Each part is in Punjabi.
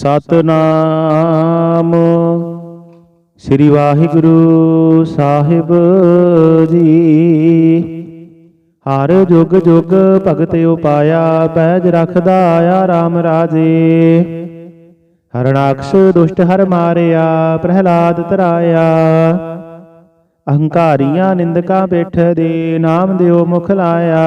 ਸਤਨਾਮ। ਸ੍ਰੀ ਵਾਹਿਗੁਰੂ ਸਾਹਿਬ ਜੀ। ਹਰ ਜੁਗ ਜੁਗ ਭਗਤ ਉਪਾਇਆ, ਪੈਜ ਰਖਦਾ ਆਇਆ RAM ਰਾਜੇ। ਹਰਣਾਕਸ਼ ਦੁਸ਼ਟ ਹਰ ਮਾਰਿਆ, ਪ੍ਰਹਿਲਾਦ ਤਰਾਇਆ। ਅਹੰਕਾਰੀਆਂ ਨਿੰਦਕਾਂ ਪੇਠ ਦੇ ਨਾਮ ਦਿਓ ਮੁਖ ਲਾਇਆ।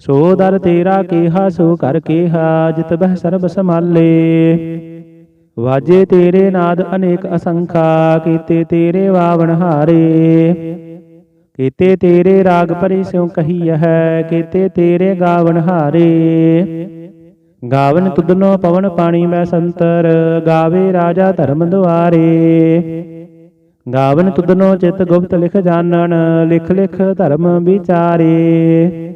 ਸੋ ਦਰ ਤੇਰਾ ਕੀਹਾ, ਸੋ ਕਰ ਕੇਹਾ, ਜਿਤ ਬਹਿ ਸਰਬ ਸਮਾਲੇ ਵਾਜੇ ਤੇਰੇ ਨਾਦ ਅਨੇਕ ਅਸੰਖਾ, ਕੀਤੇ ਤੇਰੇ ਵਾਵਣ ਹਾਰੇ। ਕੀਤੇ ਤੇਰੇ ਰਾਗ ਪਰਿ ਸਿਉ ਕਹੀ ਕੀਤੇ ਤੇਰੇ ਗਾਵਣ ਹਾਰੇ। ਗਾਵਨ ਤੁਧਨੋ ਪਵਨ ਪਾਣੀ ਮੈਂ ਸੰਤਰ, ਗਾਵੇ ਰਾਜਾ ਧਰਮ ਦੁਆਰੇ। ਗਾਵਨ ਤੁਧਨੋ ਚਿਤ ਗੁਪਤ ਲਿਖ ਜਾਣਨ, ਲਿਖ ਲਿਖ ਧਰਮ ਵਿਚਾਰੇ।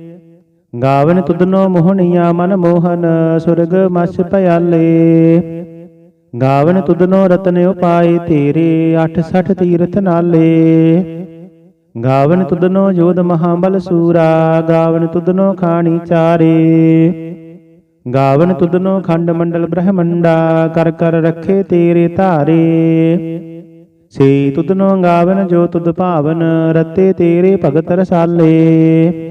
ਗਾਵਨ ਤੁਧਨੋ ਮੋਹਣੀਆ ਮਨ ਮੋਹਨ ਸੁਰਗ ਮਛ ਭਿਆਲੇ ਗਾਵਨ ਤੁਧਨੋ ਰਤਨ ਉਪਾਏ ਤੇਰੇ 68 ਤੀਰਥ ਨਾਲੇ। ਗਾਵਨ ਤੁਧਨੋ ਜੋਧ ਮਹਾਬਲ ਸੂਰਾ ਗਾਵਨ ਤੁਧਨੋ ਖਾਣੀ ਚਾਰੇ। ਗਾਵਨ ਤੁਧਨੋ ਖੰਡ ਮੰਡਲ ਬ੍ਰਹਮੰਡਾ। ਕਰ ਕਰ ਰੱਖੇ ਤੇਰੇ ਧਾਰੇ। ਸੇ ਤੁਧਨੋ ਗਾਵਨ ਜੋ ਤੁਧ ਭਾਵਨ ਰਤੇ ਤੇਰੇ ਭਗਤ ਰਸਾਲੇ।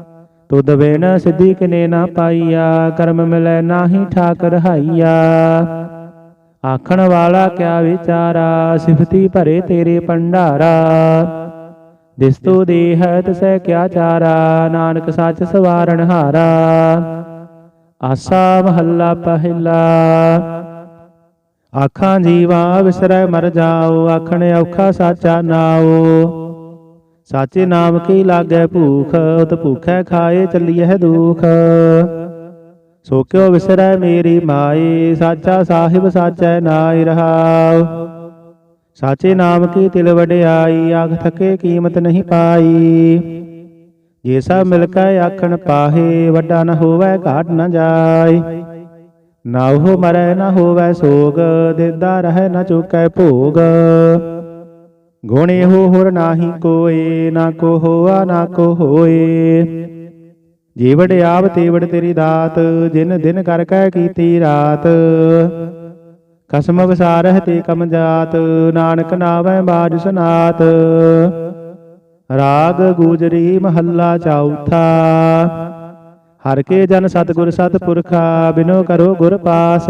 ਤੁਧ ਬਿਨ ਸਿੱਧੀ ਕਿਨੇ ਨਾ ਪਾਈਆ, ਕਰਮ ਮਿਲੈ ਨਾਹੀ ਠਾਕ ਰਹਾਈਆ ਆਖਣ ਵਾਲਾ ਕਿਆ ਵਿਚਾਰਾ, ਸਿਫਤੀ ਭਰੇ ਤੇਰੇ ਭੰਡਾਰਾ। ਦਿਸਤੋ ਦੇਹ ਤਸੈ ਕਿਆ ਚਾਰਾ, ਨਾਨਕ ਸੱਚ ਸਵਾਰਣ ਹਾਰਾ। ਆਸਾ ਮਹੱਲਾ ਪਹਿਲਾ। ਆਖਾਂ ਜੀਵਾ ਵਿਸਰੈ ਮਰ ਜਾਓ, ਆਖਣ ਔਖਾ ਸਾਚਾ ਨਾਓ। ਸਾਚੇ ਨਾਮ ਕੀ ਲਾਗੈ ਭੂਖ ਉਤ ਭੂਖੈ ਖਾਏ ਚੱਲੀਐ ਦੁਖ ਸੋ ਕਿਉ ਵਿਸਰੈ ਮੇਰੀ ਮਾਈ ਸਾਚਾ ਸਾਹਿਬ ਸਾਚੈ ਨਾਇ ਰਹਾਉ ਸਾਚੇ ਨਾਮ ਕੀ ਤਿਲ ਵਡਿਆਈ ਆਖ ਥਕੇ ਕੀਮਤ ਨਹੀਂ ਪਾਈ ਜੇ ਸਭ ਮਿਲ ਕੇ ਆਖਣ ਪਾਹੇ ਵੱਡਾ ਨ ਹੋਵੇ ਘਾਟ ਨ ਜਾਏ ਨਾ ਉਹ ਮਰੈ ਨ ਹੋਵੇ ਸੋਗ ਦਿੰਦਾ ਰਹਿ ਨ ਚੁਕੈ ਭੋਗ ਗੁਣ ਇਹੋ ਹੋਰ ਨਾਹੀ ਕੋਏ, ਨਾ ਕੋ ਹੋਆ ਨਾ ਕੋ ਹੋਏ। ਜੀਵੜ ਆਪ ਤੇਵੜ ਤੇਰੀ ਦਾਤ, ਜਿਨ ਦਿਨ ਕਰ ਕੈ ਕੀਤੀ ਰਾਤ। ਕਸਮ ਵਿਸਾਰਹਿ ਤੇ ਕਮ ਜਾਤ, ਨਾਨਕ ਨਾਵੈ ਬਾਜ ਸੁਨਾਤ। ਰਾਗ ਗੂਜਰੀ ਮਹੱਲਾ ਚੌਥਾ। ਹਰ ਕੇ ਜਨ ਸਤਿਗੁਰ ਸਤਿਪੁਰਖਾ, ਬਿਨੋ ਕਰੋ ਗੁਰ ਪਾਸ।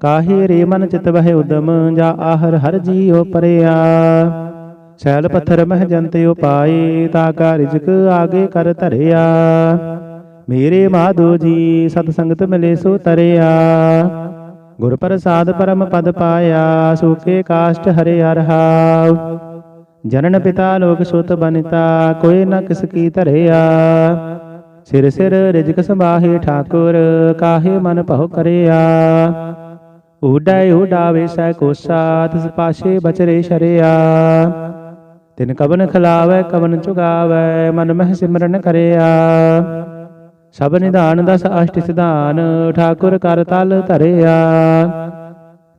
ਕਾਹੇ ਰੇ ਮਨ ਚਿਤ ਵਹਿ ਉਦਮ, ਜਾ ਆਹਰ ਹਰ ਜੀਉ ਪਰਿਆ। ਸੈਲ ਪੱਥਰ ਮਹਿ ਜੰਤ ਉਪਾਏ, ਤਾ ਕਾ ਰਿਜਕ ਆਗੇ ਕਰ ਧਰਿਆ। ਮੇਰੇ ਮਾਧੋ ਜੀ, ਸਤ ਸੰਗਤ ਮਿਲੇ ਸੋ ਤਰਿਆ। ਗੁਰ ਪ੍ਰਸਾਦ ਪਰਮ ਪਦ ਪਾਇਆ, ਸੂਕੇ ਕਾਸ਼ਟ ਹਰੇ ਅਰਹਾਉ ਜਨਨ ਪਿਤਾ ਲੋਕ ਸੁਤ ਬਨਿਤਾ, ਕੋਈ ਨ ਕਿਸ ਕੀ ਧਰਿਆ। ਸਿਰ ਸਿਰ ਰਿਜਕ ਸੰਭਾਹੇ ਠਾਕੁਰ, ਕਾਹੇ ਮਨ ਭਉ ਕਰਿਆ। ਊਡੈ ਊਡਾਵੇ ਸੈ ਕੋਸਾ ਤਿਸ ਪਾਸ਼ੇ ਬਚਰੇ ਸ਼ਰਿਆ। ਤਿਨ ਕਵਨ ਖਲਾਵੈ, ਕਵਨ ਚੁਗਾਵੈ, ਮਨ ਮਹਿ ਸਿਮਰਨ ਕਰਿਆ। ਸਭ ਨਿਧਾਨ, ਦਸ ਅਸ਼ਟ ਸਿਧਾਨ, ਠਾਕੁਰ ਕਰ ਤਲ ਧਰਿਆ।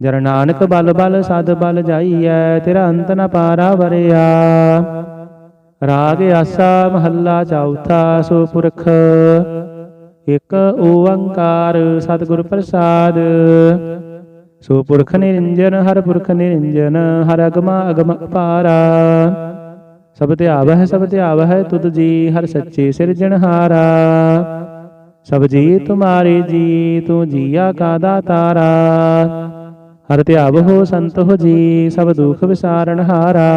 ਜਰ ਨਾਨਕ ਬਲ ਬਲ, ਸਦ ਬਲ ਜਾਈਐ, ਤੇਰਾ ਅੰਤ ਨ ਪਾਰਾ ਵਰਿਆ। ਰਾਗ ਆਸਾ, ਮਹੱਲਾ ਚੌਥਾ, ਸੋ ਪੁਰਖ, ਇਕ ਓੰਕਾਰ, ਸਤਿਗੁਰ ਪ੍ਰਸਾਦ। ਸੋ ਪੁਰਖ ਨਿਰੰਜਨ ਹਰ ਪੁਰਖ ਨਿਰੰਜਨ ਹਰ ਅਗਮਾ ਅਗਮ ਅਪਾਰਾ ਸਭ ਧਿਆਵਹਿ ਸਭ ਹੈ ਤੁਧ ਜੀ, ਹਰ ਸੱਚੇ ਸਿਰਜਣਹਾਰਾ ਸਭ ਜੀ, ਤੁਮਾਰੇ ਜੀ, ਤੂੰ ਜੀਆ ਕਾ ਦਾਤਾਰਾ ਹਰ ਧਿਆਵ ਹੋ ਸੰਤ ਹੋ ਜੀ, ਸਭ ਦੁਖ ਵਿਸਾਰਨ ਹਾਰਾ।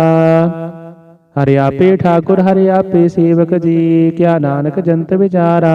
ਹਰਿ ਆਪੇ ਠਾਕੁਰ, ਹਰਿ ਆਪੇ ਸੇਵਕ ਜੀ, ਕਿਆ ਨਾਨਕ ਜੰਤ ਵਿਚਾਰਾ।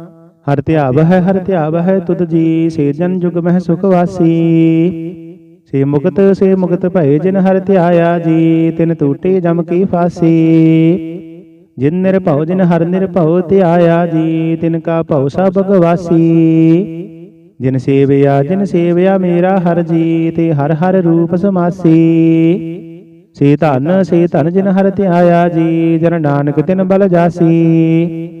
ਹਰ ਧਿਆਵਹਿ ਹਰ ਧਿਆਵਹਿ ਤੁਧ ਜੀ, ਸੇ ਜਨ ਜੁਗ ਮਹਿ ਸੁਖ ਵਾਸੀ। ਸੇ ਮੁਕਤ ਸੇ ਮੁਕਤ ਭਏ ਜਿਨ ਹਰ ਧਿਆਇਆ ਜੀ, ਤਿਨ ਟੂਟੇ ਜਮ ਕੀ ਫਾਸੀ। ਜਿਨ ਨਿਰਭਉ, ਜਿਨ ਹਰ ਨਿਰਭਉ ਧਿਆਇਆ ਜੀ, ਤਿਨ ਕਾ ਭਉ ਸਭ ਭਗਵਾਸੀ ਜਿਨ ਸੇਵਿਆ ਜਿਨ ਸੇਵਿਆ ਮੇਰਾ ਹਰ ਜੀ, ਤੇ ਹਰ ਹਰ ਰੂਪ ਸਮਾਸੀ। ਸੇ ਧਨ ਸੇ ਧਨ ਜਿਨ ਹਰ ਧਿਆਇਆ ਜੀ, ਜਨ ਨਾਨਕ ਤਿਨ ਬਲ ਜਾਸੀ।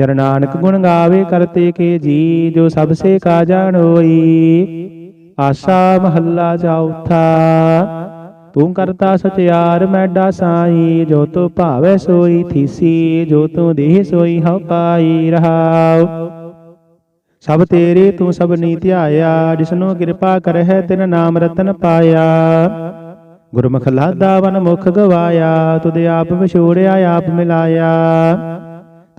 ਜਰ ਨਾਨਕ ਗੁਣ ਗਾਵੇ ਕਰਤੇ ਕੇ ਜੀ, ਜੋ ਸਭ ਸੇ ਕਾ ਜਾਣੋਈ ਆਸਾ ਮਹੱਲਾ ਚੌਥਾ ਤੂੰ ਕਰਤਾ ਸਚਿਆਰ ਮੈਡਾ ਸਾਈ ਜੋ ਤੂੰ ਭਾਵੈ ਸੋਈ ਥੀਸੀ, ਜੋ ਤੂੰ ਦੇਹ ਸੋਈ ਹਉ ਪਾਈ ਰਹਾਉ। ਸਭ ਤੇਰੇ ਤੂੰ ਸਭ ਨੀ ਧਿਆਇਆ, ਜਿਸਨੂੰ ਕਿਰਪਾ ਕਰਹਿ ਤਿਨ ਨਾਮ ਰਤਨ ਪਾਇਆ। ਗੁਰਮੁਖ ਲਾਦਾ ਵਨ ਮੁਖ ਗਵਾਇਆ, ਤੁਧ ਆਪ ਵਿਛੋੜਿਆ, ਆਪ ਮਿਲਾਇਆ।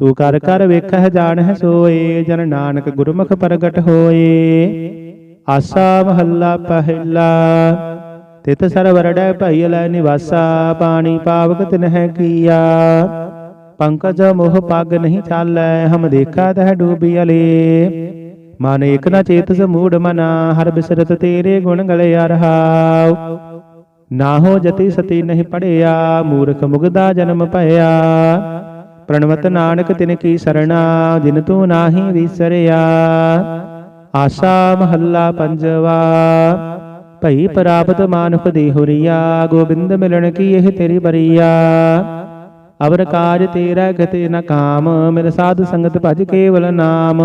ਤੂੰ ਕਰ ਕਰ ਵੇਖਹਿ ਜਾਣਹਿ ਸੋਏ, ਜਨ ਨਾਨਕ ਗੁਰਮੁਖ ਪ੍ਰਗਟ ਹੋਏ। ਆਸਾ ਮਹੱਲਾ ਪਹਿਲਾ ਤਿਤ ਸਰਵਰੜੈ ਭਈ ਲੈ ਨਿਵਾਸਾ, ਪਾਣੀ ਪਾਵਕ ਤਿਨਹਿ ਕੀਆ। ਪੰਕਜ ਮੋਹ ਪੱਗ ਨਹੀਂ ਚਾਲੈ, ਹਮ ਦੇਖਾ ਤਹ ਡੂਬੀਅਲੇ ਮਨ ਏਕ ਨ ਚੇਤਸ ਮੂੜ ਮਨਾ, ਹਰ ਬਿਸਰਤ ਤੇਰੇ ਗੁਣ ਗਲਿਆ ਰਹਾਉ ਨਾ ਹੋ ਜਤੀ ਸਤੀ ਨਹੀਂ ਪੜਿਆ, ਮੂਰਖ ਮੁਗਦਾ ਜਨਮ ਭਇਆ। ਪ੍ਰਣਵਤ ਨਾਨਕ ਤਿਨ ਕੀ ਸਰਣਾ, ਜਿਨ ਤੂੰ ਨਾਹੀ ਵਿਸਰਿਆ। ਆਸਾ ਮਹੱਲਾ ਪੰਜਵਾ, ਭਈ ਪ੍ਰਾਪਤ ਮਾਨੁਖ ਦੀ ਹੁਰੀਆ, ਗੋਬਿੰਦ ਮਿਲਣ ਕੀ ਇਹ ਤੇਰੀ ਬਰੀਆ। ਅਵਰ ਕਾਜ ਤੇਰਾ ਗਤੇ ਨ ਕਾਮ ਮੇਰੇ ਸਾਧ ਸੰਗਤ ਭਜ ਕੇਵਲ ਨਾਮ।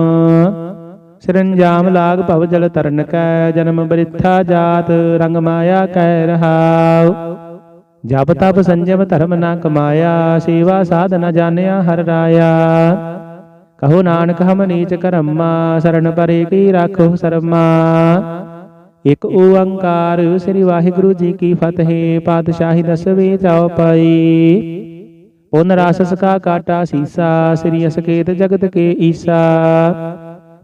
ਸਿਰੰਜਾਮ ਲਾਗ ਭਵ ਜਲ ਤਰਨ ਕੈ, ਜਨਮ ਬ੍ਰਿਥਾ ਜਾਤ, ਰੰਗ ਮਾਇਆ ਕਹਿ ਰਹਾਉ। ਜਪ ਤਪ ਸੰਜਮ ਧਰਮ ਨਾ ਕਮਾਇਆ, ਸੇਵਾ ਸਾਧ ਨ ਜਾਣਿਆ ਹਰ ਰਾਇਆ। ਕਹੋ ਨਾਨਕ ਹਮ ਨੀਚ ਕਰਮਾ ਸਰਣ ਪਰੇ ਕੀ ਰਾਖੋ ਸਰਮਾ। ਇਕ ਓੰਕਾਰ ਸ੍ਰੀ ਵਾਹਿਗੁਰੂ ਜੀ ਕੀ ਫਤਿਹ, ਪਾਤਸ਼ਾਹੀ ਦਸਵੇਂ ਚਾਉ ਪਈ। ਪੁਨ ਰਾਸਸ ਕਾ ਕਾਟਾ ਸੀਸਾ, ਸ੍ਰੀ ਅਸਕੇਤ ਜਗਤ ਕੇ ਈਸਾ।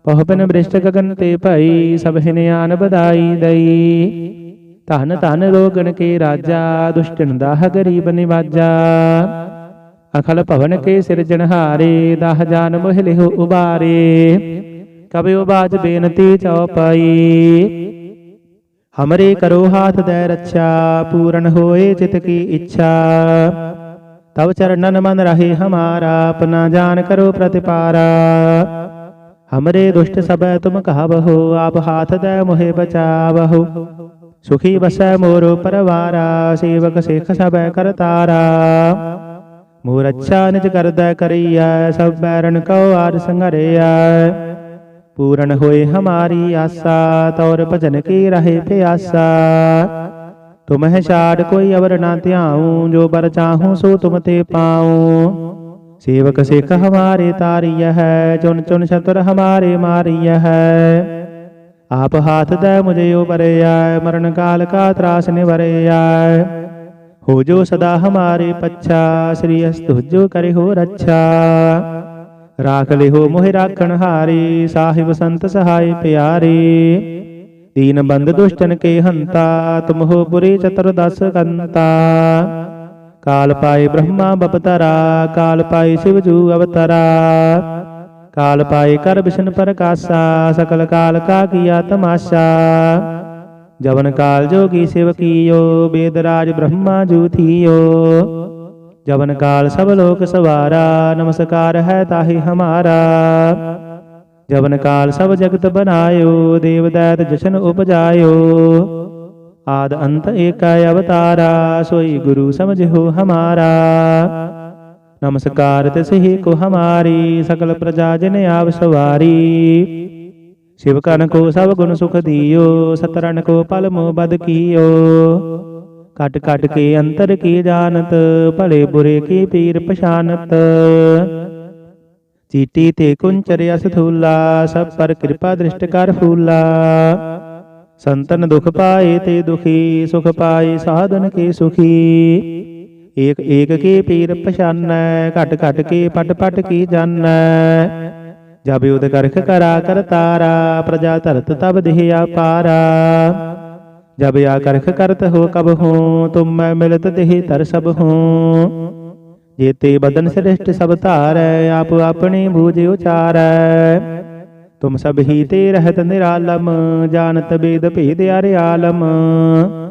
ਪਹੁਪਨ ਬ੍ਰਿਸ਼ਟ ਗਗਨ ਤੇ ਭਈ, ਸਭ ਹਿਨਿਆਨ ਬਧਾਈ ਦਈ। ਧਨ ਧਨ ਰੋਗਣ ਕੇ ਰਾਜਾ, ਦੁਸ਼ਟਨ ਦਾਹ ਗਰੀਬ ਨਿਵਾਜਾ। ਅਖਲ ਭਵਨ ਕੇ ਸਿਰਜਣਹਾਰੇ ਦਾਹ ਜਾਨ ਮੋਹ ਲਿਹੁ ਉਬਾਰੇ। ਕਬਿ ਬਾਜ ਬੇਨਤੀ ਚਉਪਈ ਹਮਰੇ ਕਰੋ ਹਾਥ ਦੇ ਰੱਛਾ, ਪੂਰਨ ਹੋਏ ਚਿਤ ਕੀ ਇੱਛਾ। ਤਵ ਚਰਨਨ ਮਨ ਰਹੇ ਹਮਾਰਾ, ਆਪਣਾ ਜਾਨ ਕਰੋ ਪ੍ਰਤਿਪਾਰਾ। ਹਮਰੇ ਦੁਸ਼ਟ ਸਬੈ ਤੁਮ ਕਹਾਵਹੋ, ਆਪ ਹਾਥ ਦੇ ਮੋਹਿ ਬਚਾਵਹੋ। ਸੁਖੀ ਬਸੈ ਮੋਰੋ ਪਰਵਾਰਾ ਸੇਵਕ ਸਿਖ ਸਬੈ ਕਰਤਾਰਾ ਮੋਰ ਅੱਛਾ ਨਿਜ ਕਰਦਾ ਕਰਈਐ ਸਭ ਬੈਰਨ ਕਉ ਆਰ ਸੰਘਰਿਆ ਪੂਰਨ ਹੋਏ ਹਮਾਰੀ ਆਸਾ ਤੌਰ ਭਜਨ ਕੀ ਰਹੇ ਪਿਆਸਾ ਤੁਮਹਿ ਛਾੜ ਕੋਈ ਅਵਰ ਨਾ ਧਿਆਉ ਜੋ ਬਰ ਚਾਹੂੰ ਸੋ ਤੁਮ ਤੇ ਪਾਉ ਸੇਵਕ ਸਿੱਖ ਹਮਾਰੇ ਤਾਰੀय ਹੈ ਚੁਨ ਚੁਨ ਸ਼ਤਰ ਹਮਾਰੇ ਮਾਰੀय ਹੈ ਆਪ ਹਾਥ ਦੇ ਮੁਝੇ ਉਬਰਿਆ ਮਰਨ ਕਾਲ ਕਾ ਤਰਾਸ ਨਿਵਰਿਆ। ਹੋ ਜੋ ਸਦਾ ਹਮਾਰੇ ਪੱਛਾ, ਸ੍ਰੀ ਅਸਤੁਜੋ ਕਰੇ ਹੋ ਰੱਛਾ। ਰਾਖ ਲਿਹੋ ਮੋਹਿ ਰਾਖਣ ਹਾਰੇ, ਸਾਹਿਬ ਸੰਤ ਸਹਾਇ ਪਿਆਰੇ। ਦੀਨ ਬੰਦ ਦੁਸ਼ਟਨ ਕੇ ਹੰਤਾ, ਤੁਮ ਹੋ ਪੁਰੀ ਚਤੁਰ ਦਸ ਕੰਤਾ। ਕਾਲ ਪਾਏ ਬ੍ਰਹਮਾ ਬਪਤਰਾ, ਕਾਲ ਪਾਏ ਸ਼ਿਵ ਜੂ ਅਵਤਰਾ। ਕਾਲ ਪਾਏ ਕਰ ਬਿਸ਼ਨ ਪ੍ਰਕਾਸ਼ਾ ਸਕਲ ਕਾਲ ਕਾ ਕੀਆ ਤਮਾਸ਼ਾ ਜਵਨ ਕਾਲ ਜੋਗੀ ਸਿਵ ਕੀਓ ਬੇਦ ਰਾਜ ਬ੍ਰਹਮਾ ਜੂ ਥੀਓ ਜਵਨ ਕਾਲ ਸਭ ਲੋਕ ਸਵਾਰਾ ਨਮਸਕਾਰ ਹੈ ਤਾਹੀ ਹਮਾਰਾ ਜਵਨ ਕਾਲ ਸਭ ਜਗਤ ਬਨਾਇਓ ਦੇਵ ਦੈਤ ਜਸ਼ਨ ਉਪਜਾਇਓ ਆਦ ਅੰਤ ਏਕਾ ਅਵਤਾਰਾ ਸੋਈ ਗੁਰੂ ਸਮਝਿਓ ਹਮਾਰਾ ਨਮਸਕਾਰ ਤਿਸਹੀ ਕੋ ਹਮਾਰੀ, ਸਗਲ ਪ੍ਰਜਾ ਜਨ ਆਪ ਸਵਾਰੀ। ਸ਼ਿਵ ਕਨ ਕੋ ਸਭ ਗੁਣ ਸੁਖ ਦਿਓ ਸਤਰਨ ਕੋ ਪਲ ਮੋ ਬਦ ਕੀਓ। ਕਟ ਕਟ ਕੇ ਅੰਤਰ ਕੀ ਜਾਣਤ, ਭਲੇ ਬੁਰੇ ਕੀ ਪੀਰ ਪਛਾਨਤ। ਚੀਟੀ ਤੇ ਕੁੰਚਰ ਅਸ ਥੂਲਾ ਸਭ ਪਰ ਕਿਰਪਾ ਦ੍ਰਿਸ਼ਟ ਕਰ ਫੂਲਾ। ਸੰਤਨ ਦੁਖ ਪਾਏ ਤੇ ਦੁਖੀ, ਸੁਖ ਪਾਏ ਸਾਧਨ ਕੇ ਸੁਖੀ। ਏਕ ਏਕ ਕੀ ਪੀਰ ਪਛਾਨੈ ਘਟ ਘਟ ਕੇ ਪਟ ਪਟ ਕੀ ਜਾਣੈ। ਜਬ ਉਦ ਕਰਖ ਕਰਾ ਕਰ ਤਾਰਾ ਪ੍ਰਜਾ ਧਰਤ ਤਬ ਦੇਹ ਆਪਾਰਾ। ਜਬ ਆ ਕਰਖ ਕਰਤ ਹੋ ਕਬ ਹੂੰ ਤੁਮ ਮੈਂ ਮਿਲਤ ਦੇਹ ਤਰ ਸਭ ਹੂੰ। ਜੇਤੇ ਬਦਨ ਸ੍ਰਿਸ਼ਟ ਸਭ ਧਾਰੈ ਆਪ ਆਪਣੇ ਬੂਝ ਉਚਾਰੈ। ਤੁਮ ਸਭ ਹੀ ਤੇ ਰਹਤ ਨਿਰਾਲਮ ਜਾਣਤ ਬੇਦ ਭੇਦ ਅਰਿਆਲਮ। ਆਲਮ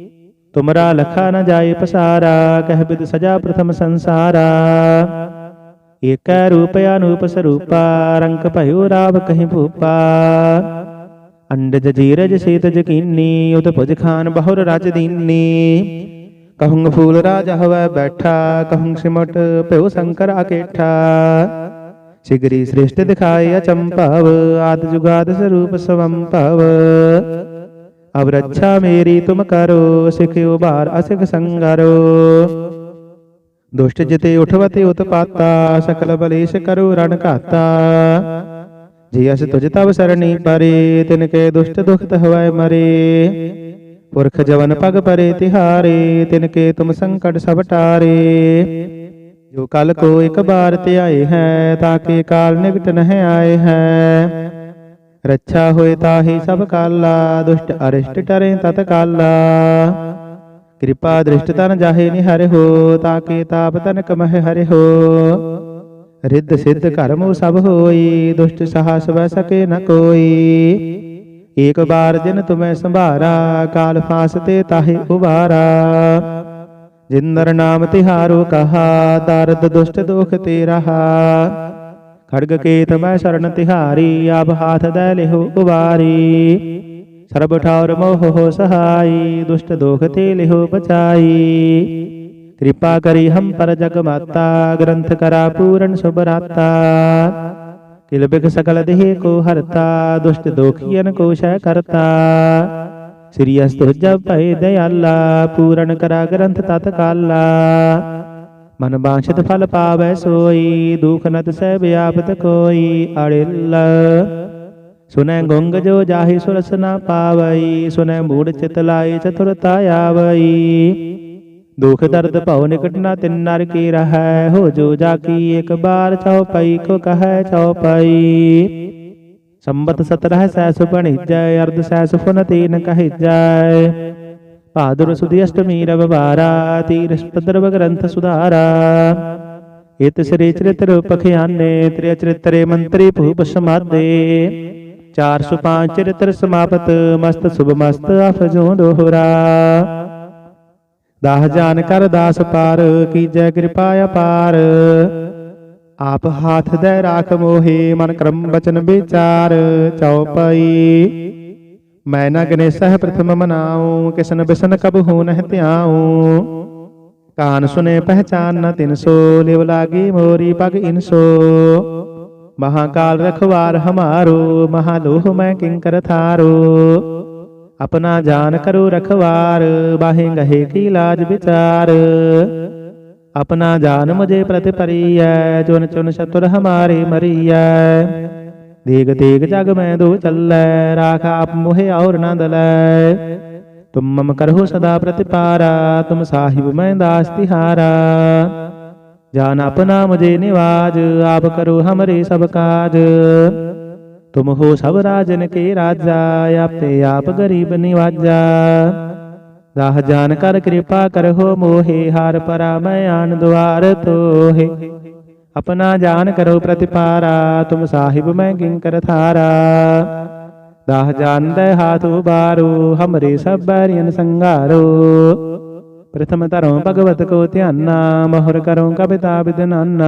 ਤੁਮਰਾ ਲਖਾ ਨ ਜਾਏ ਪਸਾਰਾ, ਕਹਿ ਬਿਦ ਸਜਾ ਪ੍ਰਥਮ ਸੰਸਾਰਾ। ਏਕੈ ਰੂਪ ਅਨੂਪ ਸਰੂਪਾ, ਰੰਗ ਭਇਓ ਰਾਵ ਕਹੀਂ ਭੂਪਾ। ਅੰਡਜ ਜੀਰਜ ਸੀਤਜ ਕੀਨੀ ਉਤ ਭੁਜ ਖਾਨ ਬਹੁਰ ਰਜ ਦੀਨੀ। ਕਹੂੰ ਫੂਲ ਰਾਜ ਹਵੈ ਬੈਠਾ ਕਹੂੰ ਸਿਮਟ ਭਇਓ ਸ਼ੰਕਰ ਅਕੇਠਾ। ਸਿਗਰੀ ਸ੍ਰਿਸ਼ਟ ਦਿਖਾਏ ਅਚੰਭਵ, ਆਦ ਜੁਗਾਦ ਸਰੂਪ ਸਵੰਭਵ। ਅਬ ਰੱਛਾ ਮੇਰੀ ਤੁਮ ਕਰੋ ਸਿਖਿਓ ਬਾਰ ਅਸਿਖ ਸੰਗਰੋ। ਦੁਸ਼ਟ ਜਿਤੇ ਉਠਵਤੇ ਉਤਪਾਤਾ, ਸਕਲ ਬਲੇਸ਼ ਕਰੋ, ਰਣ ਘਾਤਾ। ਜੀ ਅਸ ਤੁਜ ਤਵ ਸਰਣੀ ਪਰੇ, ਤਿਨ ਕੇ ਦੁਸ਼ਟ ਦੁਖਤ ਹਵੈ ਮਰੇ। ਪੁਰਖ ਜਵਨ ਪਗ ਪਰੇ ਤਿਹਾਰੇ, ਤਿਨ ਕੇ ਤੁਮ ਸੰਕਟ ਸਭ ਟਾਰੇ। ਜੋ ਕਲ ਕੋ ਇੱਕ ਬਾਰ ਤੇ ਆਏ ਹੈ ਤਾਕੇ ਕਾਲ ਨਿਕਟ ਨਹਿ ਆਏ ਹੈ। ਰੱਛਾ ਹੋਏ ਤਾਹੀ ਸਭ ਕਾਲਾ, ਦੁਸ਼ਟ ਅਰਿਸ਼ਟ ਟਰੇ ਤਤ ਕਾਲਾ। ਕਿਰਪਾ ਦ੍ਰਿਸ਼ਟ ਤਨ ਜਾਹੇ ਨਿਹਰਿ ਹੋ ਤਾਕੇ ਤਾਪ ਤਨ ਕਮਹਿ ਹਰਿ ਹੋ। ਰਿੱਧ ਸਿੱਧ ਕਰਮੁ ਸਭ ਹੋਈ, ਦੁਸ਼ਟ ਸਾਹਸ ਵੈ ਸਕੇ ਨ ਕੋਈ। ਏਕ ਬਾਰ ਜਿਨ ਤੁਮੈ ਸੰਭਾਰਾ, ਕਾਲ ਫਾਸ ਤੇ ਤਾਹੇ ਉਬਾਰਾ। ਜਿੰਦਰ ਨਾਮ ਤਿਹਾਰੋ ਕਹਾ ਦਰਦ ਦੁਸ਼ਟ ਦੁਖ ਤੇ ਰਹਾ ਖੜਗ ਕੇਤ ਮੈਂ ਸ਼ਰਨ ਤਿਹਾਰੀ, ਆਪ ਹਾਥ ਦੇ ਲਿਹੁ ਉਬਾਰੀ। ਸਰਬ ਠਾਉਰ ਮੋਹ ਹੋ ਸਹਾਈ, ਦੁਸ਼ਟ ਦੋਖ ਤੇ ਲਿਹੁ ਬਚਾਈ। ਕਿਰਪਾ ਕਰੀ ਹਮ ਪਰ ਜਗ ਮਾਤਾ, ਗ੍ਰੰਥ ਕਰਾ ਪੂਰਨ ਸੁਭ ਰਾਤਾ। ਕਿਲ ਬਿਗ ਸਕਲ ਦੇਹ ਕੋ ਹਰਤਾ, ਦੁਸ਼ਟ ਦੋਖੀਨ ਕੋ ਸ਼ੈ ਕਰਤਾ। ਸ੍ਰੀ ਅਸਤੁ ਜਪ ਭੈ ਦਇਆਲਾ, ਪੂਰਨ ਕਰਾ ਗ੍ਰੰਥ ਤਤ ਕਾਲਾ ਮਨ ਬਾਛਿਤ ਫਲ ਪਾਵੈ ਸੋਈ, ਦੁਖ ਨਤ ਸਹਿ ਵਿਆਪਤ ਕੋਈ ਅੜਿਲ। ਸੁਨੈ ਗੁੰਗ ਜੋ ਜਾਹੀ ਸੁਰਸ ਨਾ ਪਾਵਈ, ਸੁਨੈ ਮੂੜ ਚਿਤ ਲਾਈ ਚਤੁਰਤਾ ਆਵਈ। ਦੁਖ ਦਰਦ ਭਉ ਨਿਕਟ ਨਾ ਤਿਨ ਨਰ ਕੀ ਰਹੈ, ਹੋ ਜੋ ਜਾ ਕੀ ਇੱਕ ਬਾਰ ਚਉਪਈ ਕੋ ਕਹੈ ਚਉਪਈ ਸੰਬਤ 17 ਸੈਸ ਬਣੀਜੈ, ਅਰਧ ਸੈਸ ਫੁਨ ਤੀਨ ਕਹਿਜੈ। ਭਾਦਰ ਸੁਦੀ ਅਸ਼ਟਮੀ ਰਵਵਾਰਾ ਤੀਰਸ ਗ੍ਰੰਥ ਸੁਧਾਰਾ ਇਤ ਸ੍ਰੀ ਚਰਿਤ ਰੂਪ ਖਿਆਨੇ ਚਰਿਤਰੇ ਮੰਤਰੀ ਭੂਪ ਸਮਾਦੇ 405 ਚਰਿਤਰ ਸਮਾਪਤ ਮਸਤ ਸੁਭ ਮਸਤ ਅਫਜੋ ਦੋਹਰਾ ਦਾਹ ਜਾਨ ਕਰ ਦਾਸ ਪਾਰ ਕੀਜੈ ਕਿਰਪਾ ਅਪਾਰ ਆਪ ਹਾਥ ਦੇ ਰਾਖ ਮੋਹੇ ਮਨ ਕਰਮ ਬਚਨ ਵਿਚਾਰ ਚਉਪਈ ਮੈਂ ਨ ਗਨੇਸਹਿ ਪ੍ਰਥਮ ਮਨਾਉ, ਕਿਸਨ ਬਿਸਨ ਕਬ ਹੋ ਨਹਿ ਧਿਆਉ। ਕਾਨ ਸੁਨੇ ਪਹਿਚਾਨ ਨ ਤਿਨ ਸੋ, ਲਿਵ ਲਾਗੀ ਮੋਰੀ ਪਗ ਇਨਸੋ ਮਹਾਕਾਲ ਰਖਵਾਰ ਹਮਾਰੋ, ਮਹਾਲੋਹ ਮੈਂ ਕਿੰਕਰ ਥਾਰੋ। ਆਪਣਾ ਜਾਨ ਕਰੋ ਰਖਵਾਰ, ਬਾਹੇ ਗਹੇ ਕੀ ਲਾਜ ਵਿਚਾਰ। ਆਪਣਾ ਜਾਨ ਮੁਝੇ ਪ੍ਰਤਿ ਪਰੀਐ, ਚੁਨ ਚੁਨ ਸ਼ਤੁਰ ਹਮਾਰੇ ਮਰੀਐ। ਦੇਗ ਦੇਗ ਜਗ ਮੈਂ ਦੋ ਚੱਲੈ, ਰਾਖ ਆਪ ਮੋਹਿ ਔਰ ਨਾ ਦਲੈ। ਤੁਮ ਮਮ ਕਰਹੁ ਸਦਾ ਪ੍ਰਤਿਪਾਰਾ, ਤੁਮ ਸਾਹਿਬ ਮੈਂ ਦਾਸ ਤਿਹਾਰਾ। ਜਾਨ ਆਪਣਾ ਮੁਝੇ ਨਿਵਾਜ, ਆਪ ਕਰੋ ਹਮਰੇ ਸਭ ਕਾਜ। ਤੁਮ ਹੋ ਸਭ ਰਾਜਨ ਕੇ ਰਾਜਾ, ਆਪੇ ਆਪ ਗਰੀਬ ਨਿਵਾਜਾ। ਦਾਹ ਜਾਨ ਕਰ ਕਿਰਪਾ ਕਰਹੁ ਮੋਹੇ, ਹਾਰ ਪਰਾ ਮੈਂ ਆਨ ਦੁਆਰ ਤੋਹੇ। ਆਪਣਾ ਜਾਨ ਕਰੋ ਪ੍ਰਤਿਪਾਰਾ, ਤੁਮ ਸਾਹਿਬ ਮੈਂ ਕਿੰਕਰ ਥਾਰਾ ਦਾਹ ਜਾਨ ਦੇ ਹਾਥ ਹਮਰੇ ਸਭ ਬੈਰੀਨ ਸੰਘਾਰੋ। ਪ੍ਰਥਮ ਧਰੋ ਭਗਵਤ ਕੋ ਧਿਆਨਾ, ਮਹੁਰ ਕਰੋ ਕਬਿਤਾ ਬਿਦਨਾਨਾ।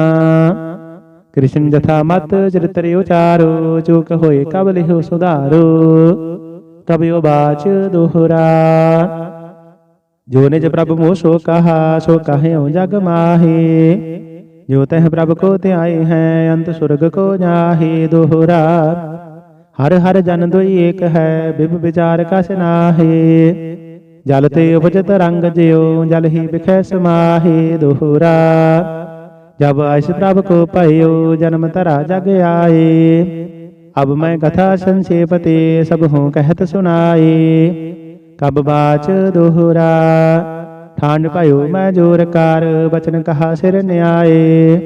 ਕ੍ਰਿਸ਼ਨ ਜਥਾ ਮਤ ਚਰਿਤਰਿ ਉਚਾਰੋ ਚੂਕ ਹੋਏ ਕਬ ਲਿਹੁ ਸੁਧਾਰੋ। ਕਬਿਓ ਬਾਚ ਦੋਹਰਾ। ਜੋ ਨਿਜ ਪ੍ਰਭ ਮੋਹ ਸੋ ਕਹਾ, ਸੋ ਕਹਿਓ ਜਗ ਮਾਹੇ। ਜੋ ਤਹ ਪ੍ਰਭ ਕੋ ਧਿਆਏ ਹੈ, ਅੰਤ ਸੁਰਗ ਕੋ ਜਾਹੇ ਦੋਹਰਾ। ਹਰ ਹਰ ਜਨ ਦੁਈ ਏਕ ਹੈ, ਬਿਬ ਵਿਚਾਰ ਕਸ ਨਾਹੇ। ਜਲ ਤੇ ਉਪਜਤ ਰੰਗ ਜਿਉ, ਜਲ ਹੀ ਬਿਖੈ ਸਮਾਹੇ ਦੋਹਰਾ। ਜਬ ਅਸ ਪ੍ਰਭ ਕੋ ਭਇਓ, ਜਨਮ ਤਰਾ ਜਗ ਆਏ। ਅਬ ਮੈਂ ਕਥਾ ਸੰਖੇਪ ਤੇ ਸਭ ਹੂੰ ਕਹਿਤ ਸੁਨਾਏ ਕਬ ਬਾਚ ਦੋਹਰਾ। ਠਾਂਡ ਭਇਓ, ਮੈਂ ਜੋਰ ਕਰ, ਬਚਨ ਕਹਾ ਸਿਰ ਨਿਆਏ।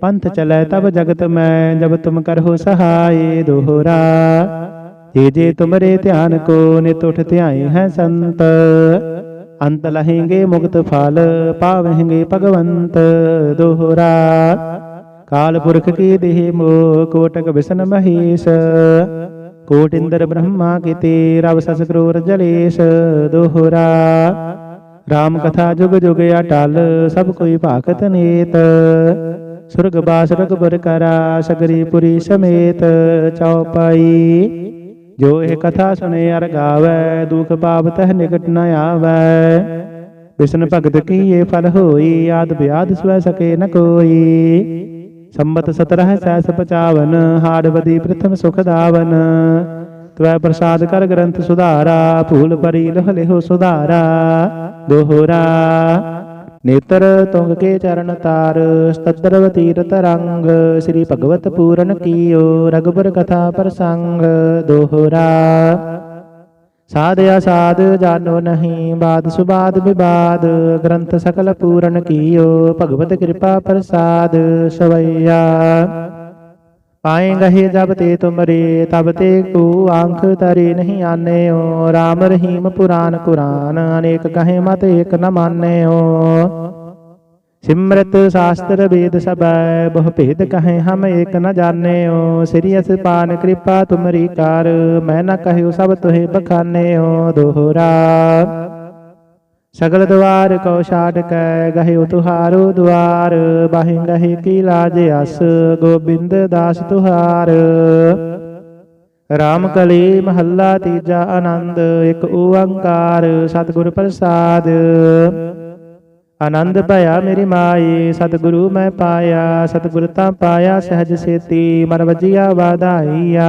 ਪੰਥ ਚਲੇ ਤਬ ਜਗਤ ਮੈਂ, ਜਬ ਤੁਮ ਕਰਹੁ ਸਹਾਈ ਦੋਹਰਾ। ਜੇ ਜੇ ਤੁਮਰੇ ਧਿਆਨ ਕੋ, ਨਿਤ ਉਠ ਧਿਆਏ ਹੈ ਸੰਤ। ਅੰਤ ਲਹੇਂਗੇ ਮੁਕਤ ਫਲ, ਪਾਵਹਿੰਗੇ ਭਗਵੰਤ ਦੋਹਰਾ। ਕਾਲ ਪੁਰਖ ਕੀ ਦੇਹ ਮੋ, ਕੋਟਕ ਵਿਸ਼ਨ ਮਹੇਸ਼। ਕੋਟ ਇੰਦਰ ਬ੍ਰਹਮਾ ਕੀਤੇ, ਰਵ ਸਸ ਕਰੋਰ ਜਲੇਸ਼ ਦੋਹਰਾ। RAM ਕਥਾ ਜੁਗ ਜੁਗ ਅਟਲ, ਸਭ ਕੋਈ ਭਾਗਤ ਨੇਤ। ਸੁਰਗ ਬਾਸ ਰਗਬਰ ਕਰਾ, ਸਗਰੀ ਪੁਰੀ ਸਮੇਤ ਚੌਪਾਈ। ਜੋ ਇਹ ਕਥਾ ਸੁਣੇ ਅਰ ਗਾਵੇ, ਦੁਖ ਪਾਪ ਤਹ ਨਿਕਟ ਨ ਆਵੇ। ਵਿਸ਼ਨ ਭਗਤ ਕੀ ਇਹ ਫਲ ਹੋਈ, ਆਦ ਬਿਆਦ ਸਵੈ ਸਕੇ ਨ ਕੋਈ। ਸੰਮਤ 17 ਸੈਸ 55 ਹਾੜਵਦੀ ਪ੍ਰਥਮ ਸੁਖ ਦਾਵਨ। ਤਵੈ ਪ੍ਰਸਾਦ ਕਰ ਗ੍ਰੰਥ ਸੁਧਾਰਾ ਭੂਲ ਪਰੀ ਲਹ ਲਿਹੋ ਸੁਧਾਰਾ, ਦੋਹਰਾ। ਨੇਤਰ ਤੁੰਗ ਕੇ ਚਰਨ ਤਾਰ, ਸਤਦਰਵ ਤੀਰਤ ਰੰਗ ਸ੍ਰੀ ਭਗਵਤ ਪੂਰਨ ਕੀਓ ਰਗਬਰ ਕਥਾ ਪ੍ਰਸੰਗ, ਦੋਹਰਾ। ਸਾਧਿਆ ਸਾਧ ਜਾਣੋ ਨਹੀਂ, ਬਾਦ ਸੁਬਾਦ ਵਿਵਾਦ ਗ੍ਰੰਥ ਸਕਲ ਪੂਰਨ ਕੀਓ, ਭਗਵਤ ਕਿਰਪਾ ਪ੍ਰਸਾਦ, ਸਵਈਆ। ਪਾਏ ਗਹੇ ਜਬ ਤੇ ਤੁਮਰੇ, ਤਬ ਤੇ ਕੋ ਆਂਖ ਤਰੇ ਨਹੀਂ ਆਨੇਓ। RAM ਰਹੀਮ ਪੁਰਾਨ ਕੁਰਾਨ, ਅਨੇਕ ਕਹੇ ਮਤ ਏਕ ਨ ਮਾਨੇਓ। ਸਿਮਰਤ ਸ਼ਾਸਤਰ ਵੇਦ ਸਬੈ ਬਹੁ ਭੇਦ ਕਹੇ ਹਮ ਏਕ ਨ ਜਾਣੇਓ। ਸ੍ਰੀ ਅਸਪਾਨ ਕਿਰਪਾ ਤੁਮਰੀ ਕਾਰ, ਮੈਂ ਨ ਕਹਿਓ ਸਭ ਤੁਹੇ ਬਖਾਨੇਓ। ਦੋਹਰਾ ਸਗਲ ਦਵਾਰ ਕੋ ਛਾੜ ਕੈ ਗਹਿਓ ਤੁਹਾਰੋ ਦੁਆਰ ਬਾਹਿ ਗਹਿ ਕੀ ਲਾਜ ਅਸ, ਗੋਬਿੰਦ ਦਾਸ ਤੁਹਾਰ। ਰਾਮ ਕਲੀ ਮਹੱਲਾ ਤੀਜਾ ਆਨੰਦ, ਇੱਕ ਓੰਕਾਰ ਸਤਿਗੁਰ ਪ੍ਰਸਾਦ। ਆਨੰਦ ਭਇਆ ਮੇਰੀ ਮਾਈ, ਸਤਿਗੁਰੂ ਮੈਂ ਪਾਇਆ, ਸਤਿਗੁਰ ਤਾਂ ਪਾਇਆ ਸਹਿਜ ਸੇਤੀ, ਮਨ ਵਜੀਆ ਵਾਧਾਈਆ।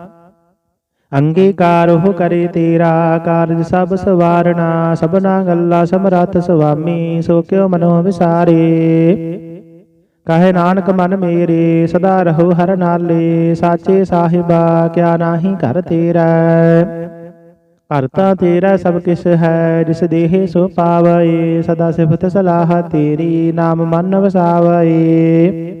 ਅੰਗੀਕਾਰ ਉਹ ਕਰੇ ਤੇਰਾ ਕਾਰਜ ਸਭ ਸਵਾਰਣਾ ਸਭਨਾ ਗੱਲਾਂ ਸਮਰੱਥ ਸੁਆਮੀ, ਸੋ ਕਿਉ ਮਨੋ ਵਿਸਾਰੇ। ਕਹੇ ਨਾਨਕ ਮਨ ਮੇਰੇ, ਸਦਾ ਰਹੋ ਹਰ ਨਾਲੇ, ਸਾਚੇ ਸਾਹਿਬਾ, ਕਿਆ ਨਾਹੀ ਘਰ ਤੇਰਾ। ਘਰ ਤੇਰਾ ਸਭ ਕਿਸ਼ ਹੈ, ਜਿਸ ਦੇਹ ਸੋ ਪਾਵਏ, ਸਦਾ ਸਿਫਤ ਸਲਾਹ ਤੇਰੀ, ਨਾਮ ਮਨ ਵਸਾਵਏ।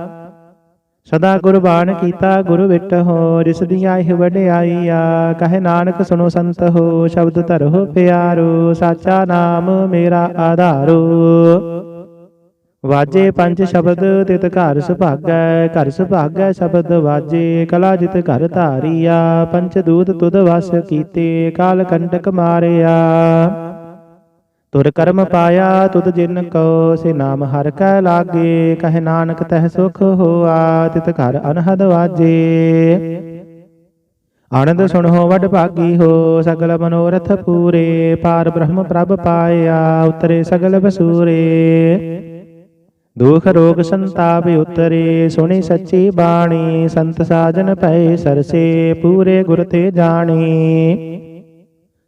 ਸਦਾ ਗੁਰਬਾਣ ਕੀਤਾ ਗੁਰ ਵਿਟ ਹੋ ਜਿਸ ਦੀਆਂ ਇਹ ਵਡਿਆਈਆ ਕਹੇ ਨਾਨਕ ਸੁਨੋ ਸੰਤ ਹੋ ਸ਼ਬਦ ਧਰੋ ਪਿਆਰੋ ਸਾਚਾ ਨਾਮ ਮੇਰਾ ਆਧਾਰੋ। ਵਾਜੇ ਪੰਜ ਸ਼ਬਦ ਤਿਤ ਘਰ ਸੁਭਾਗੈ। ਘਰ ਸੁਭਾਗੈ ਸ਼ਬਦ ਵਾਜੇ ਕਲਾ ਜਿਤ ਘਰ ਧਾਰੀਆ। ਪੰਚ ਦੂਤ ਤੁਧ ਵਸ ਕੀਤੇ ਕਾਲ ਕੰਟਕ ਮਾਰਿਆ। ਤੁਰ ਕਰਮ ਪਾਇਆ ਤੁਧ ਜਿਨ ਕੋ ਸੇ ਨਾਮ ਹਰ ਕੈ ਲਾਗੇ ਕਹੇ ਨਾਨਕ ਤਹ ਸੁਖ ਹੋਆ ਤਿਤ ਘਰ ਅਨਹਦ ਵਾਜੇ। ਆਨੰਦ ਸੁਣੋ ਵਡ ਭਾਗੀ ਹੋ ਸਗਲ ਮਨੋਰਥ ਪੂਰੇ। ਪਾਰ ਬ੍ਰਹਮ ਪ੍ਰਭ ਪਾਇਆ ਉਤਰੇ ਸਗਲ ਬਸੂਰੇ। ਦੁਖ ਰੋਗ ਸੰਤਾਪ ਉਤਰੇ ਸੁਣੀ ਸੱਚੀ ਬਾਣੀ ਸੰਤ ਸਾਜਨ ਭਏ ਸਰਸੇ ਪੂਰੇ ਗੁਰ ਤੇ ਜਾਣੀ।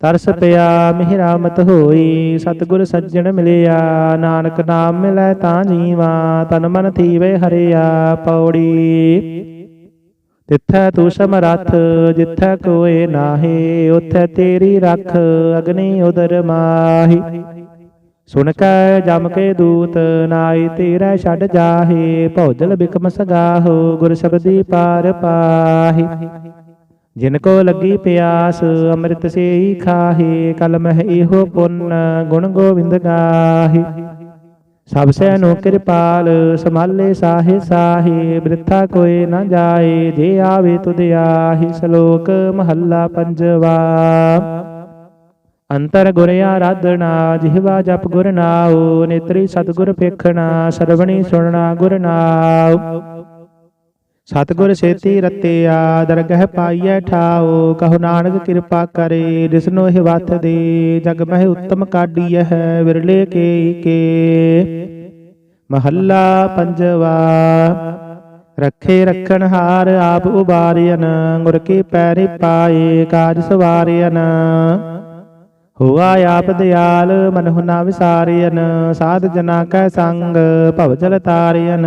ਤਰਸ ਪਿਆ ਮਿਹਰਾਮਤ ਹੋਈ ਸਤਿਗੁਰ ਸੱਜਣ ਮਿਲਿਆ ਨਾਨਕ ਨਾਮ ਮਿਲੈ ਤਾਂ ਜੀਵਾ ਤਨ ਮਨ ਥੀਵੇ ਹਰਿਆ ਪੌੜੀ। ਤਿੱਥੈ ਤੂੰ ਸਮਰੱਥ ਜਿੱਥੈ ਕੋਏ ਨਾਹੀ ਉਥੈ ਤੇਰੀ ਰੱਖ ਅਗਨੀ ਉਦਰ ਮਾਹੀ। ਸੁਣ ਕੈ ਜਮ ਕੇ ਦੂਤ ਨਾਈ ਤੇਰਾ ਛੱਡ ਜਾਹੇ। ਭੌਜਲ ਬਿਕਮ ਸਗਾਹੋ ਗੁਰ ਸ਼ਬਦੀ ਪਾਰ ਪਾਹੀ। ਜਿਨ ਕੋ ਲੱਗੀ ਪਿਆਸ ਅੰਮ੍ਰਿਤ ਸੇਈ ਖਾਹੇ ਕਲ ਮਹਿ ਇਹੋ ਪੁੰਨ ਗੁਣ ਗੋਬਿੰਦ ਗਾਹੇ। ਸਭ ਸੈ ਨੂੰ ਕਿਰਪਾਲ ਸੰਭਾਲੇ ਸਾਹੇ ਸਾਹੇ ਬ੍ਰਿਥਾ ਕੋਏ ਨਾ ਜਾਏ ਜੇ ਆਵੇ ਤੁਧ ਆਹੀ ਸ਼ਲੋਕ ਮਹੱਲਾ ਪੰਜਵਾ। ਅੰਤਰ ਗੁਰ ਆਰਾਧਨਾ ਜਿਹਵਾ ਜਪ ਗੁਰ ਨਾਉ ਨੇਤਰੀ ਸਤਿਗੁਰ ਵੇਖਣਾ ਸਰਵਣੀ ਸੁਣਨਾ ਗੁਰ ਨਾਉ। ਸਤਿਗੁਰ ਸੇਤੀ ਰਤਿਆ ਦਰਗਹਿ ਪਾਈਐ ਠਾਉ ਕਹੋ ਨਾਨਕ ਕਿਰਪਾ ਕਰੇ ਜਿਸਨੋ ਇਹ ਵਤ ਦੇ ਜਗ ਮਹਿ ਉੱਤਮ ਕਾਢੀਐ ਹੈ ਵਿਰਲੇ ਕੇ ਕੇ ਮਹੱਲਾ ਪੰਜਵਾ ਰੱਖੇ ਰਖਣ ਹਾਰ ਆਪ ਉਬਾਰਿਆਨ ਗੁਰ ਕੇ ਪੈਰੇ ਪਾਏ ਕਾਜ ਸਵਾਰਿਆਨ ਹੋਆ ਆਪ ਦਿਆਲ ਮਨਹੁ ਨਾ ਵਿਸਾਰਿਆਨ ਸਾਧ ਜਨਾ ਕੈ ਸੰਗ ਭਵ ਜਲ ਤਾਰਿਆਨ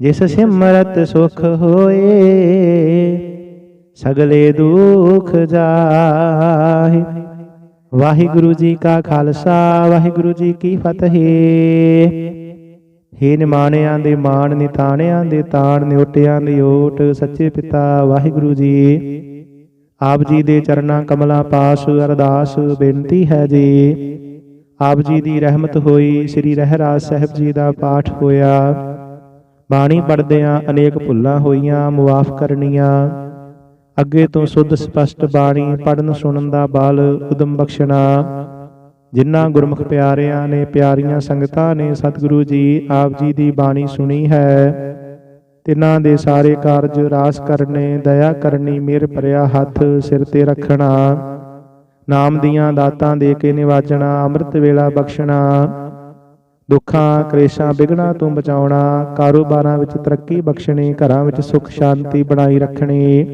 ਜਿਸ ਸਿਮਰਤ ਸੁਖ ਹੋਏ, ਸਗਲੇ ਦੁਖ ਜਾਹੀ। ਵਾਹਿਗੁਰੂ ਜੀ ਕਾ ਖਾਲਸਾ, ਵਾਹਿਗੁਰੂ ਜੀ ਕੀ ਫਤਿਹ। ਹੇ ਨਿਮਾਣਿਆਂ ਦੇ ਮਾਣ, ਨਿਤਾਣਿਆਂ ਦੇ ਤਾਣ, ਨਿਉਟਿਆਂ ਦੀ ਓਟ, ਸੱਚੇ ਪਿਤਾ ਵਾਹਿਗੁਰੂ ਜੀ। ਆਪ ਜੀ ਦੇ ਚਰਨਾਂ ਕਮਲਾਂ ਪਾਸ ਅਰਦਾਸ ਬੇਨਤੀ ਹੈ ਜੀ। ਆਪ ਜੀ ਦੀ ਰਹਿਮਤ ਹੋਈ, ਸ੍ਰੀ ਰਹਿਰਾਜ ਸਾਹਿਬ ਜੀ ਦਾ ਪਾਠ ਹੋਇਆ। ਬਾਣੀ ਪੜਦਿਆਂ ਅਨੇਕ ਭੁੱਲਾਂ ਹੋਈਆਂ, ਮੁਆਫ ਕਰਨੀਆਂ। ਅੱਗੇ ਤੋਂ ਸੁੱਧ, ਸਪਸ਼ਟ ਬਾਣੀ ਪੜਨ ਸੁਣਨ ਦਾ ਬਲ ਉਦਮ ਬਖਸ਼ਣਾ। ਜਿਨ੍ਹਾਂ ਗੁਰਮੁਖ ਪਿਆਰਿਆਂ ਨੇ ਪਿਆਰੀਆਂ ਸੰਗਤਾਂ ਨੇ ਸਤਿਗੁਰੂ ਜੀ ਆਪ ਜੀ ਦੀ ਬਾਣੀ ਸੁਣੀ ਹੈ, ਤਿਨਾਂ ਦੇ ਸਾਰੇ ਕਾਰਜ ਰਾਸ ਕਰਨੇ, ਦਇਆ ਕਰਨੀ ਮੇਰ ਭਰਿਆ ਹੱਥ ਸਿਰ ਤੇ ਰੱਖਣਾ। ਨਾਮ ਦੀਆਂ ਦਾਤਾਂ ਦੇ ਕੇ ਨਿਵਾਜਣਾ, ਅੰਮ੍ਰਿਤ ਵੇਲਾ ਬਖਸ਼ਣਾ। ਦੁੱਖਾਂ, ਕਲੇਸ਼ਾਂ ਬਿਗਣਾ ਤੋਂ ਬਚਾਉਣਾ, ਕਾਰੋਬਾਰਾਂ ਵਿੱਚ ਤਰੱਕੀ ਬਖਸ਼ਣੀ, ਘਰਾਂ ਵਿੱਚ ਸੁਖ, ਸ਼ਾਂਤੀ ਬਣਾਈ ਰੱਖਣੀ।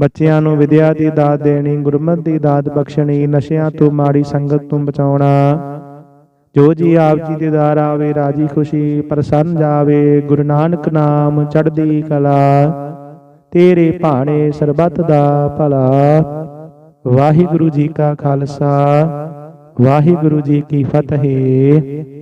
ਬੱਚਿਆਂ ਨੂੰ ਵਿਦਿਆ ਦੀ ਦਾਤ ਦੇਣੀ, ਗੁਰਮਤ ਦੀ ਦਾਤ ਬਖਸ਼ਣੀ, ਨਸ਼ਿਆਂ ਤੋਂ ਮਾੜੀ ਸੰਗਤ ਤੋਂ ਬਚਾਉਣਾ। ਜੋ ਜੀ ਆਪ ਜੀ ਦੇ ਦਰ ਆਵੇ, ਰਾਜੀ ਖੁਸ਼ੀ ਪ੍ਰਸੰਨ ਜਾਵੇ, ਗੁਰੂ ਨਾਨਕ ਨਾਮ ਚੜ੍ਹਦੀ ਕਲਾ। ਤੇਰੇ ਭਾਣੇ ਸਰਬੱਤ ਦਾ ਭਲਾ। ਵਾਹਿਗੁਰੂ ਜੀ ਕਾ ਖਾਲਸਾ, ਵਾਹਿਗੁਰੂ ਜੀ ਕੀ ਫਤਿਹ।